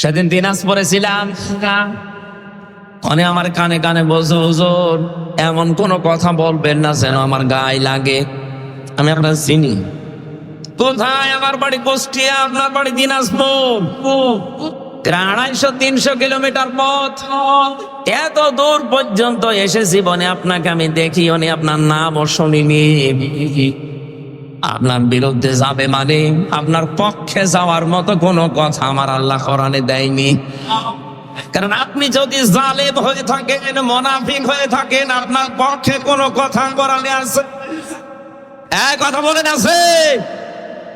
সেদিন দিনাজপুরে ছিলাম। অনে আমার কানে কানে বলছে, হুজুর, এমন কোনো কথা বলবেন না যেন আমার গায়ে লাগে। আমি আপনার চিনি। কোথায় আমার বাড়ি? কুষ্টিয়া, আপনার বাড়ি দিনাজপুর। আড়াইশো, তিনশো কিলোমিটার পথ। এত দূর পর্যন্ত এসে জীবনে আপনাকে আমি দেখি উনি আপনার নামও শুনিনি। আপনার বিরুদ্ধে যাবে মানে আপনার পক্ষে যাওয়ার মতো কোনো কথা আমার আল্লাহ কোরআনে দেয়নি। কারণ আপনি যদি জালেম হয়ে থাকেন, মোনাফিক হয়ে থাকেন, আপনার পক্ষে কোনো কথা কোরআনে আছে? এক কথা বলেন আছে?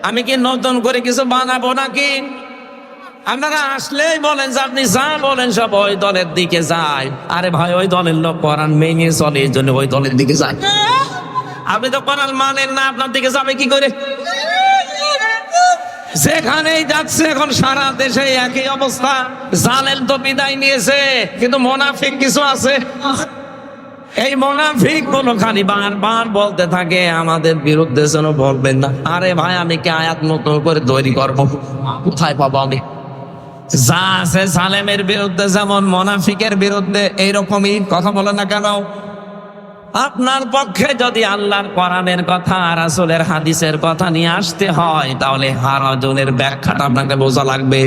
আমি কি নতুন করে কিছু বানাবো নাকি? আপনারা আসলেই বলেন যে আপনি যা বলেন সব ওই দলের দিকে যায়। আরে ভাই, ওই দলের লোক কোরআন মেনে চলে, এই জন্য ওই দলের দিকে যায়। আপনি তো কোরআন মানেন না, আপনার দিকে যাবে কি করে? যেখানেই যাচ্ছে এখন সারা দেশে একই অবস্থা। জালেল তো বিদায় নিয়েছে, কিন্তু মোনাফিক কিছু আছে? এই মোনাফিকগুলো খালি বারবার বলতে থাকে, আমাদের বিরুদ্ধে যেন বলবেন না। আরে ভাই, আমি কি আয়াত নতুন করে তৈরি করব? কোথায় পাবো আমি? যা আছে সালেমের বিরুদ্ধে, যেমন মোনাফিকের বিরুদ্ধে, এইরকমই। কথা বলে না কেন? আপনার পক্ষে যদি আল্লাহর কোরআনের কথা আর রাসূলের হাদিসের কথা নিয়ে আসতে হয় তাহলে হারাজনের ব্যাখ্যাটা আপনাকে বোঝা লাগবে।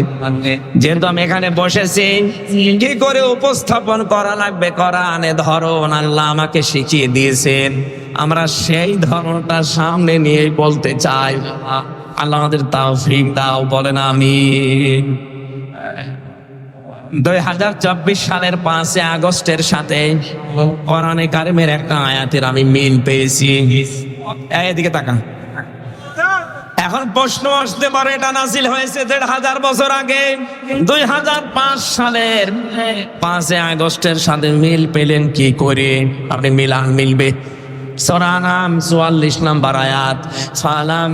যেহেতু আমি এখানে বসেছি কি করে উপস্থাপন করা লাগবে কোরআনে? ধরন আল্লাহ আমাকে শিখিয়ে দিয়েছেন আমরা সেই ধরনটা সামনে নিয়ে বলতে চাই। আল্লাহ আমাদের তাওফিক দাও বলেন আমি দুই হাজার চব্বিশ সালের পাঁচে আগস্টের সাথে কোরআনে কারিমের একটা আয়াতের আমি মিল পেয়েছি। এদিকে তাকা। এখন প্রশ্ন আসতে পারে, এটা নাজিল হয়েছে দেড় হাজার বছর আগে। দুই হাজার পাঁচ সালের পাঁচে আগস্টের সাথে মিল পেলেন কি করে? আপনি মিলান মিলবে। সরানাম চুয়াল্লিশ নাম্বার আয়াত। সালাম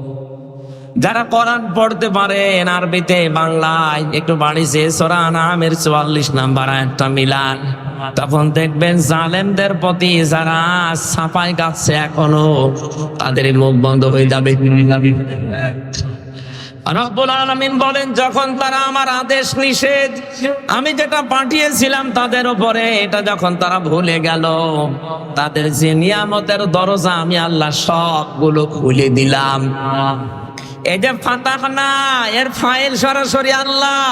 যারা কোরআন পড়তে পারেন আরবিতে বাংলায়, একটু বাড়িছে, সোরা নামের চুয়াল্লিশ নাম্বার একটা মিলান। তখন দেখবেন জালেমদের প্রতি যারা সাফাই গাচ্ছে এখনও, তাদের মুখ বন্ধ হয়ে যাবে। রব্বুল আলামিন বলেন, যখন তারা আমার আদেশ নিষেধ, আমি যেটা পাঠিয়েছিলাম তাদের উপরে, এটা যখন তারা ভুলে গেল, তাদের যে নিয়ামতের দরজা আমি আল্লাহ সবগুলো খুলে দিলাম। এই যে ফাতাহ না এর ফাইল সরাসরি আল্লাহ।